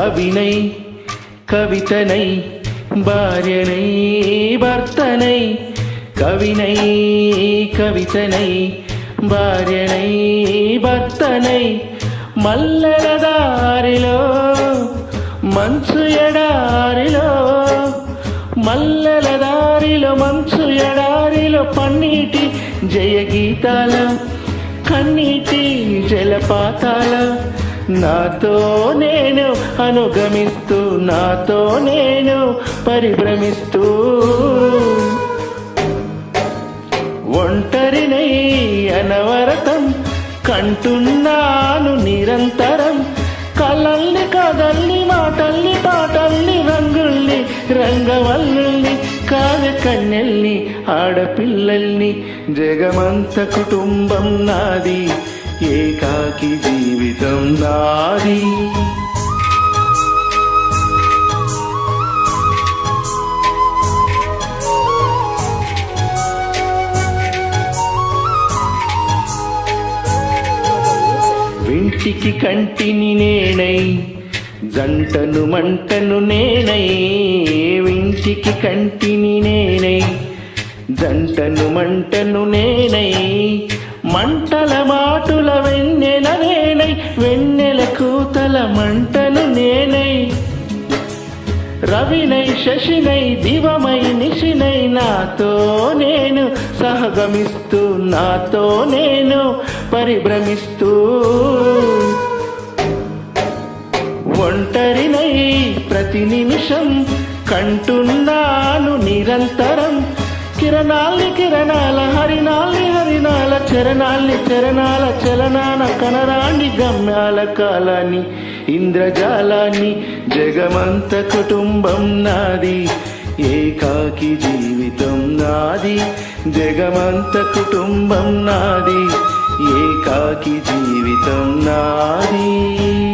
கவினை கவிதனை பாரியனை பர்த்தனை கவினை கவிதனை భార్యనై భర్తనై మల్లెల దారిలో మంచు ఎడారిలో మల్లెల దారిలో మంచు ఎడారిలో పన్నీటి జయ గీతాల కన్నీటి జలపాతాల నాతో నేను అనుగమిస్తూ నాతో నేను పరిభ్రమిస్తూ. ఒంటరినై అనవరతం కంటున్నాను నిరంతరం. కలల్ని కదల్ని మాటల్ని పాటల్ని రంగుల్ని రంగవల్లుల్ని కావ్య కన్నెల్ని ఆడపిల్లల్ని జగమంత కుటుంబం నాది. ఏకాకి జీవితం నాది వింటికి కంటిని నేనై జంటను మంటను నేనై వింటికి కంటిని నేనై జంటను మంటను నేనై మంటల మాటుల వెన్నెల నేనై వెన్నెల కూతల మంటను నేనై. రవినై శశినై దివమై నిశినై నాతో నేను సహగమిస్తూ నాతో నేను పరిభ్రమిస్తూ. ఒంటరినై ప్రతి నిమిషం కంటున్నాను నిరంతరం. కిరణాల్ని కిరణాల హరినాల్ని హరినాల చరణాల్ని చరణాల చలనాన కనరాణి గమ్యాల కాలాన్ని ఇంద్రజాలాన్ని జగమంత కుటుంబం నాది ఏకాకి జీవితం నాది జగమంత కుటుంబం నాది ఏకాకి జీవితం నాది.